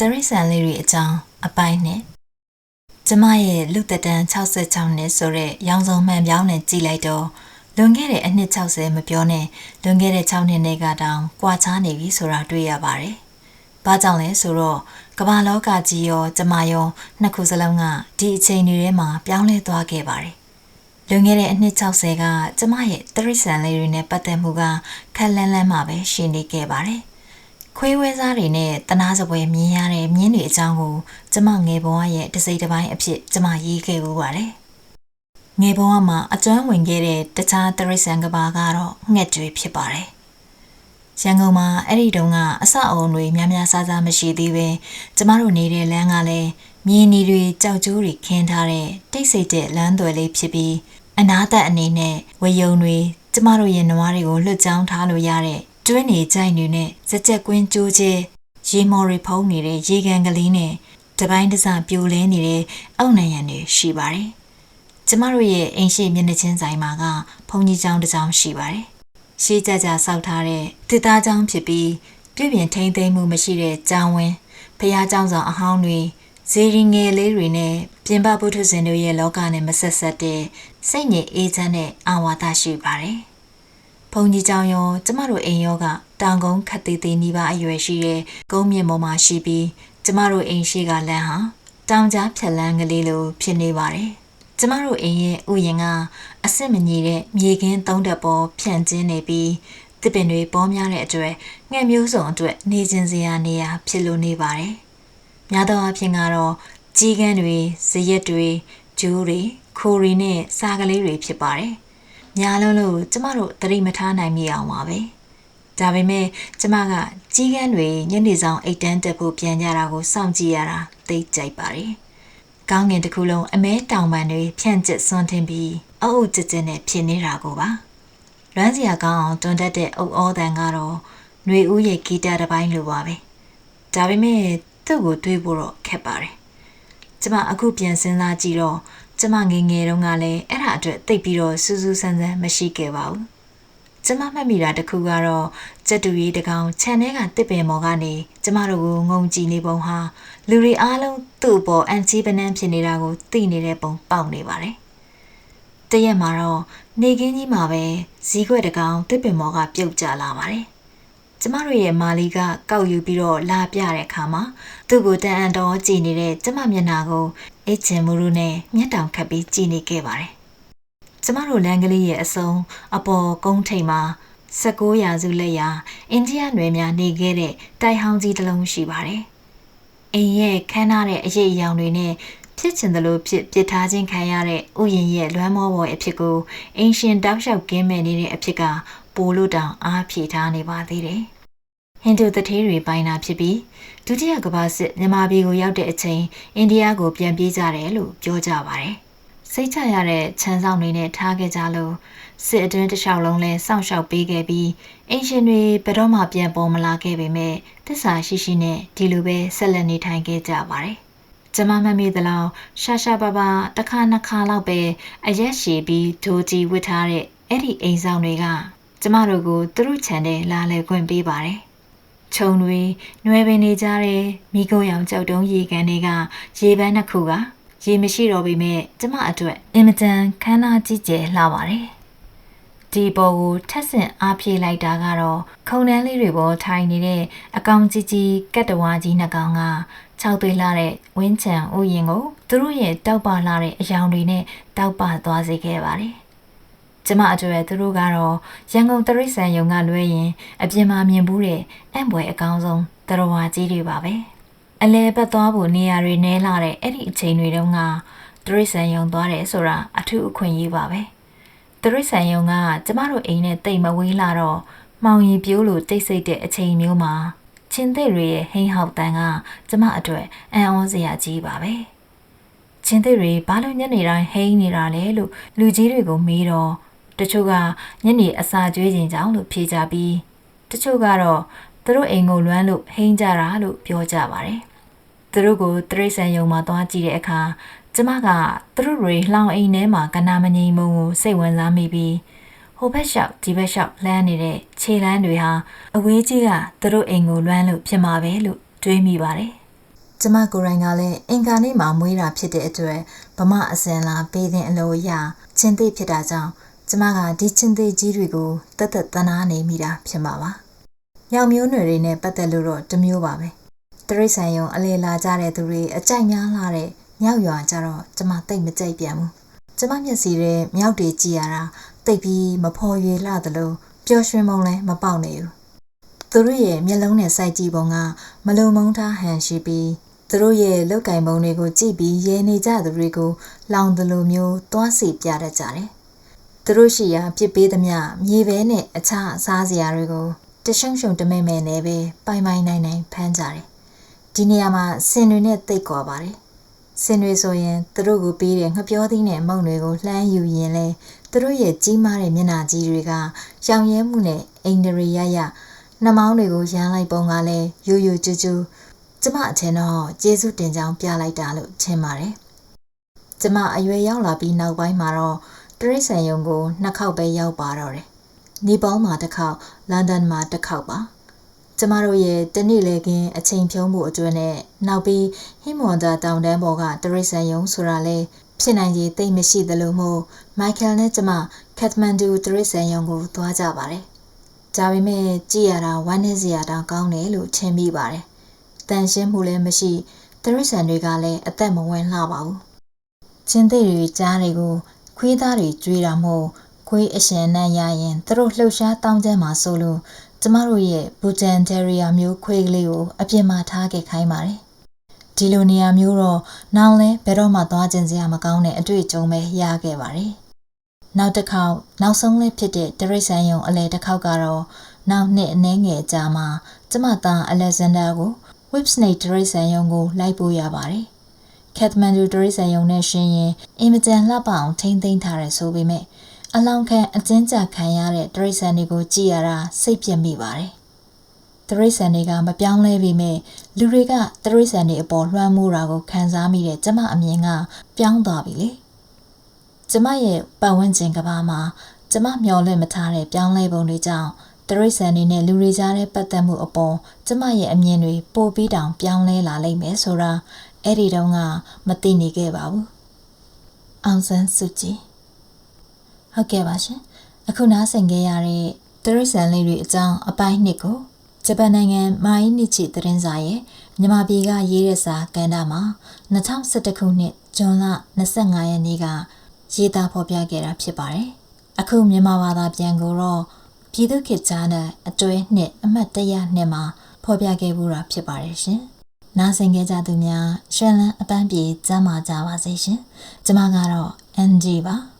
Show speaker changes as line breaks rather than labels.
တရိษံလေးတွေအကြောင်းအပိုင်းနဲ့ကျမရဲ့လူသက်တမ်း66နှစ်ဆိုတဲ့ရောင်စုံမှန်ပြောင်းနဲ့ကြည်လိုက်တော့လွန်ခဲ့တဲ့အနှစ်60မပြောနဲ့လွန်ခဲ့တဲ့6နှစ်နဲ့ကတောင်ကွာခြားနေပြီဆိုတာတွေ့ရပါတယ်။ဘာကြောင့်လဲဆိုတော့ကမ္ဘာလောကကြီးရောကျမရောနှစ်ခုစလုံးကဒီအချိန်တွေထဲမှာပြောင်းလဲသွားခဲ့ပါတယ်။လွန်ခဲ့တဲ့အနှစ်60ကကျမရဲ့တရိษံလေးတွေနဲ့ပတ်သက်မှုကခက်လန်းလန်းမှပဲရှိနေခဲ့ပါတယ်။ ခွေးဝဲစားတွေနဲ့တနာစပွဲမြင်ရတဲ့မြင်းတွေအကြောင်းကိုကျမငယ်ဘဝရဲ့တစ်စိတ်တစ်ပိုင်းအဖြစ်ကျမရေးခဲ့ဦးပါတယ်။ငယ်ဘဝမှာအကျွမ်းဝင်ခဲ့တဲ့တခြားတရိษံကဘာကတော့ငှက်တွေဖြစ်ပါတယ်။ရန်ကုန်မှာအဲ့ဒီတုန်းကအဆောက်အုံတွေများများစားစားမရှိသေးပဲကျမတို့နေတဲ့လမ်းကလည်းမြင်းနီတွေကြောက်ကြိုးတွေခင်းထားတဲ့တိတ်ဆိတ်တဲ့လမ်းသွယ်လေးဖြစ်ပြီးအနာသက်အနေနဲ့ဝယုံတွေကျမတို့ရဲ့နွားတွေကိုလွှတ်ကြောင်းထားလို့ရတဲ့ တွင်းနေကြိုက်တွေနဲ့စကြက်ကွင်းကျိုးကျဲရေမော်တွေဖုံးနေတဲ့ရေကန်ကလေးနဲ့တပိုင်းတစပြိုလဲနေတဲ့အုံနံရံတွေရှိပါတယ်။ကျမတို့ရဲ့အိမ်ရှိမျက်နှာချင်းဆိုင်မှာကဘုံကြီးကျောင်းတစ်ကျောင်းရှိပါတယ်။ရှေးကြကြဆောက်ထားတဲ့တစ်သားကျောင်းဖြစ်ပြီးပြည်ပြင်ထိမ့်သိမ်းမှုမရှိတဲ့ကျောင်းဝင်းဖះကျောင်းဆောင်အဟောင်းတွေဇေရီငယ်လေးတွေနဲ့ပြင်ပပုထုဇဉ်တို့ရဲ့လောကနဲ့မဆက်ဆက်တဲ့စိတ်ငြိမ်အေးချမ်းတဲ့အာဝါဒရှိပါတယ်။ ဘုံကြီးကျောင်းရောကျမတို့အိမ်ရောကတောင်ကုန်းခတ်သေးသေးနီးပါးအရွယ်ရှိတဲ့ကုန်းမြင့်ပေါ်မှာရှိပြီးကျမတို့အိမ်ရှိကလမ်းဟာတောင်ကြားဖြတ်လန်းကလေးလိုဖြစ်နေပါတယ်။ကျမတို့အိမ်ရဲ့ဥယျာဉ်ကအစစ်မညီတဲ့မြေခင်းသုံးတက်ပေါ်ဖြန့်ကျင်းနေပြီးတစ်ပင်တွေပေါ်များတဲ့အတွက်ငှက်မျိုးစုံအတွက်နေခြင်းစရာနေရာဖြစ်လို့နေပါတယ်။များသောအားဖြင့်ကတော့ကြီးကန်းတွေဇရက်တွေဂျိုးတွေခိုရီနဲ့စားကလေးတွေဖြစ်ပါတယ်။ ညာလုံးလို့ကျမတို့သတိမထားနိုင်မိအောင်ပါပဲ။ဒါပေမဲ့ကျမကကြီးကန်းတွေညနေဆောင်အိတ်တန်းတက်ဖို့ပြန်ကြတာကိုစောင့်ကြည့်ရတာသိကြိုက်ပါတယ်။ကောင်းငင်တစ်ခုလုံးအမဲတောင်ပန်တွေဖြန့်ကျက်စွန့်ထင်ပြီးအုပ်အုပ်ကျကျနဲ့ဖြစ်နေတာကိုပါ။လွမ်းစရာကောင်းအောင်တွန်တက်တဲ့အုပ်ဩတန်ကတော့ຫນွေဦးရဲ့ဂီတတစ်ပိုင်းလိုပါပဲ။ဒါပေမဲ့သူ့ကိုတွေးဖို့တော့ခက်ပါတယ်။ကျမအခုပြန်စဉ်းစားကြည့်တော့ ကျမငယ်ငယ်တုန်းကလည်းအဲ့ဒါအတွက်တိတ်ပြီးတော့စူးစူးဆန်းဆန်းမရှိခဲ့ပါဘူး။ကျမမှတ်မိတာတခုကတော့ကြက်တူရီတကောင်ခြံထဲကတစ်ပင်မော်ကနေကျမတို့ကိုငုံကြည့်နေပုံဟာလူတွေအားလုံးသူ့အပေါ်အန်ချီပနန်းဖြစ်နေတာကိုသိနေတဲ့ပုံပေါက်နေပါတယ်။တရက်မှာတော့နေကင်းကြီးမှာပဲဇီးခွက်တကောင်တစ်ပင်မော်ကပြုတ်ကျလာပါတယ်။ ကျမတို့ရဲ့မာလီကကောက်ယူပြီးတော့လာပြတဲ့အခါမှာသူ့ကိုတန်အန်တော်ကြည်နေတဲ့ကျမမျက်နှာကိုအိတ်ချင်မှုရုနဲ့မျက်တောင်ခတ်ပြီးကြည်နေခဲ့ပါတယ်။ကျမတို့လမ်းကလေးရဲ့အစုံအပေါ်ကုန်းထိပ်မှာ19ရာစုလက်ရာအိန္ဒိယနွယ်များနေခဲ့တဲ့တိုက်ဟောင်းကြီးတစ်လုံးရှိပါတယ်။အိမ်ရဲ့ခမ်းနားတဲ့အရေးအယောင်တွေနဲ့ဖြစ်ချင်သလိုဖြစ်ပြစ်ထားခြင်းခံရတဲ့ဥယျာဉ်ရဲ့လွမ်းမောပေါ်အဖြစ်ကိုအင်ရှင်တောက်လျှောက်ကင်းမဲ့နေတဲ့အဖြစ်က ပိုလို့တောင်အားဖြည့်ထားနေပါသေးတယ်။ဟိန္ဒူတထေးတွေပိုင်တာဖြစ်ပြီးဒုတိယကမ္ဘာစစ်မြန်မာပြည်ကိုရောက်တဲ့အချိန်အိန္ဒိယကိုပြန်ပြေးကြတယ်လို့ပြောကြပါတယ်။စိတ်ချရတဲ့ခြံဆောင်တွေနဲ့ထားခဲ့ကြလို့စစ်အတွင်းတစ်လျှောက်လုံးလဲစောင့်ရှောက်ပေးခဲ့ပြီးအင်ရှင်တွေဘယ်တော့မှပြန်ပေါ်မလာခဲ့ပေမဲ့တစ္ဆာရှိရှိနဲ့ဒီလိုပဲဆက်လက်နေထိုင်ခဲ့ကြပါတယ်။ကျမမမေ့သလောက်ရှာရှာပါပါတစ်ခါနှစ်ခါလောက်ပဲအရက်ရှည်ပြီးဒိုကြီးဝစ်ထားတဲ့အဲ့ဒီအိမ်ဆောင်တွေက ကျမတို့ကိုသူတို့ခြံထဲလာလည်ခွင့်ပေးပါတယ်။ခြုံတွေနှွဲပင်နေကြတဲ့မိခိုးရောင်ကြောက်တုံးရေကန်တွေကရေပန်းတစ်ခုကရေမရှိတော့ပေမဲ့ကျမအတွက်အင်မတန်ခမ်းနားကြီးကျယ်လှပါတယ်။ဒီပေါ်ကိုထက်ဆင့်အားပြေးလိုက်တာကတော့ခုံတန်းလေးတွေပေါ်ထိုင်နေတဲ့အကောင်ကြီးကြီးကတ်တဝါကြီးနှစ်ကောင်ကခြောက်သွေးလာတဲ့ဝင်းချံဥယျင်ကိုသူတို့ရဲ့တောက်ပလာတဲ့အယောင်တွေနဲ့တောက်ပသွားစေခဲ့ပါတယ်။ ကျမအတွေ့သူတို့ကတော့ရန်ကုန်တရိတ်ဆန်ယုံကလွဲရင်အပြင်မှာမြင်ဘူးတဲ့အံ့ဖွယ်အကောင်းဆုံးတရဝါကြီးတွေပါပဲအလဲပတ်သွားဖို့နေရာတွေနဲလာတဲ့အဲ့ဒီအချိန်တွေတုန်းကတရိတ်ဆန်ယုံသွားတယ်ဆိုတာအထူးအခွင့်အရေးပါပဲတရိတ်ဆန်ယုံကကျမတို့အိမ်နဲ့တိတ်မဝေးလာတော့မောင်ရီပြိုးလိုတိတ်ဆိတ်တဲ့အချိန်မျိုးမှာချင်းသိတွေရဲ့ဟိန်းဟောက်တန်ကကျမအတွေ့အံ့ဩစရာကြီးပါပဲချင်းသိတွေဘာလို့ညနေတိုင်းဟိန်းနေတာလဲလို့လူကြီးတွေကိုမေးတော့ တချို့ကညနေအစာကျွေးခြင်းကြောင့်လို့ဖြေကြပြီးတချို့ကတော့သူတို့အိမ်ကိုလွမ်းလို့ဟိန်းကြတာလို့ပြောကြပါတယ်။သူတို့ကိုတရိတ်ဆန်ယုံမှာသွားကြည့်တဲ့အခါကျမကသူတို့တွေလှောင်အိမ်ထဲမှာကနာမငိမ်မုံကိုစိတ်ဝင်စားမိပြီးဟိုဘက်လျှောက်ဒီဘက်လျှောက်လှမ်းနေတဲ့ခြေလမ်းတွေဟာအဝေးကြီးကသူတို့အိမ်ကိုလွမ်းလို့ဖြစ်မှာပဲလို့တွေးမိပါတယ်ကျမကိုယ်တိုင်ကလည်းအင်ကာနေ့မှာမွေးတာဖြစ်တဲ့အတွက်ဗမာအစင်လာပေးတဲ့အလိုအရချင်းသိဖြစ်တာကြောင့် ကျမကဒီချင်းသိကြီးတွေကိုတတ်တတ်တနာနေမိတာဖြစ်မှာပါ။ရောင်မျိုးနွယ်တွေနဲ့ပတ်သက်လို့တော့တစ်မျိုးပါပဲ။တရိษံယုံအလေလာကြတဲ့သူတွေအကြိုက်များလာတဲ့မြောက်ရွာကြတော့ကျမတိတ်မကြိုက်ပြန်ဘူး။ကျမမျက်စီထဲမြောက်တွေကြည့်ရတာတိတ်ပြီးမဖော်ရွေလာသလိုပျော်ရွှင်မုံလည်းမပေါက်နေဘူး။သူတို့ရဲ့မျက်လုံးနဲ့စိုက်ကြည့်ပုံကမလုံမုံထားဟန်ရှိပြီးသူတို့ရဲ့လောက်ကင်ပုံတွေကိုကြည့်ပြီးရဲနေကြသူတွေကိုလောင်သလိုမျိုးသွားစီပြတတ်ကြတယ်။ သူတို့ရှိရာပြစ်ပေးသမျှမြေပဲနဲ့အခြားအစားစရာတွေကိုတရှုံရှုံတမဲမဲနဲ့ပဲပိုင်ပိုင်နိုင်နိုင်ဖမ်းကြတယ်။ဒီနေရာမှာစင်တွေနဲ့တိတ်ကွာပါတယ်။စင်တွေဆိုရင်သူတို့ကိုပေးတဲ့ငပြောသီးနဲ့မုံတွေကိုလှမ်းယူရင်လဲသူတို့ရဲ့ကြီးမားတဲ့မျက်နှာကြီးတွေကရောင်ရဲမှုနဲ့အိန္ဒြေရရနှမောင်းတွေကိုရမ်းလိုက်ပုံကလည်းယိုယိုကျူးကျူးကျမအထင်တော့ကျေးဇူးတင်ကြောင်းပြလိုက်တာလို့ထင်ပါတယ်။ကျမအရွယ်ရောက်လာပြီးနောက်ပိုင်းမှာတော့ တရိတ်ဆန်ယုံကိုနှစ်ခေါက်ပဲရောက်ပါတော့တယ်။နီပေါမှာတစ်ခေါက်လန်ဒန်မှာတစ်ခေါက်ပါ။ကျမတို့ရဲ့တနေ့လေကင်းအချိန်ဖြုံးမှုအတွက်နဲ့နောက်ပြီးဟိမွန်ဒါတောင်တန်းပေါ်ကတရိတ်ဆန်ယုံဆိုတာလဲဖြစ်နိုင်ကြီးတိတ်မရှိသလိုမို့မိုက်ကယ်နဲ့ကျမကက်သမန်ဒူတရိတ်ဆန်ယုံကိုသွားကြပါတယ်။ဒါပေမဲ့ကြည်ရတာဝမ်းနည်းစရာတောင်ကောင်းတယ်လို့ထင်မိပါတယ်။တန်ရှင်းမှုလည်းမရှိတရိษံတွေကလည်းအသက်မဝင်လှပါဘူးချင်းသိတွေကြားတွေကို ခွေးသားတွေကြွေးတာမို့ခွေးအရှင်နဲ့ရရင်သူတို့လှုပ်ရှားတောင်းကျမ်းမှာဆိုလို့ကျမတို့ရဲ့ဘူတန်တယ်ရီယာမျိုးခွေးကလေးကိုအပြင်မှာထားခဲ့ခိုင်းပါတယ်ဒီလိုနေရာမျိုးတော့နောင်လဲဘယ်တော့မှသွားကျင်စရာမကောင်းတဲ့အတွေ့အကြုံပဲရခဲ့ပါတယ်နောက်တစ်ခေါက်နောက်ဆုံးလဲဖြစ်တဲ့တရိษံယုံအလဲတစ်ခေါက်ကတော့နောက်နှစ်အနည်းငယ်ကြာမှကျမသားအလက်ဇန်ဒါကို Whipsnake တရိษံယုံကိုလိုက်ပို့ရပါတယ်။ ကက်တမန်ဒူတရိစံယုံနဲ့ရှင်ရင်အင်မတန်လှပအောင်ထိမ့်သိမ့်ထားတယ်ဆိုပေမဲ့အလောင်းခံအကျဉ်းချခံရတဲ့တရိစံတွေကိုကြည့်ရတာစိတ်ပြက်မိပါတယ်တရိစံတွေကမပြောင်းလဲပေမဲ့လူတွေကတရိစံတွေအပေါ်လွှမ်းမိုးတာကိုခံစားမိတဲ့ကျမအမြင်ကပြောင်းသွားပြီလေကျမရဲ့ပတ်ဝန်းကျင်ကဘာမှာကျမမျော်လင့်မထားတဲ့ပြောင်းလဲပုံတွေကြောင့်တရိษံတွေနဲ့လူတွေကြားတဲ့ပတ်သက်မှုအပေါ်ကျမရဲ့အမြင်တွေပိုပြီးတောင်ပြောင်းလဲလာလိမ့်မယ်ဆိုတာ အဲ့ဒီတုန်းကမသိနေခဲ့ပါဘူး။အောင်ဆန်းစုကြည်ဟုတ်ကဲ့ပါရှင်။အခုနားဆင်ခဲ့ရတဲ့တရိษံလေးတွေအကြောင်းအပိုင်းနှစ်ကိုဂျပန်နိုင်ငံမာအီနီချီသတင်းစာရဲ့မြန်မာပြည်ကရေးတဲ့စာကန်တာမှာ2011ခုနှစ်ဇွန်လ25ရက်နေ့ကရေးသားဖော်ပြခဲ့တာဖြစ်ပါတယ်။အခုမြန်မာဘာသာပြန်ကိုတော့ပြည်သူ့ခေတ်ကြားနဲ့အတွဲနှစ်အမှတ်တရနှစ်မှာဖော်ပြခဲ့မှုတာဖြစ်ပါတယ်ရှင်။ နားဆင်ကြကြသူများရှယ်လန်အပန်းပြေကျမ်းမာကြပါစေရှင်။ကျွန်မကတော့ NG ပါ။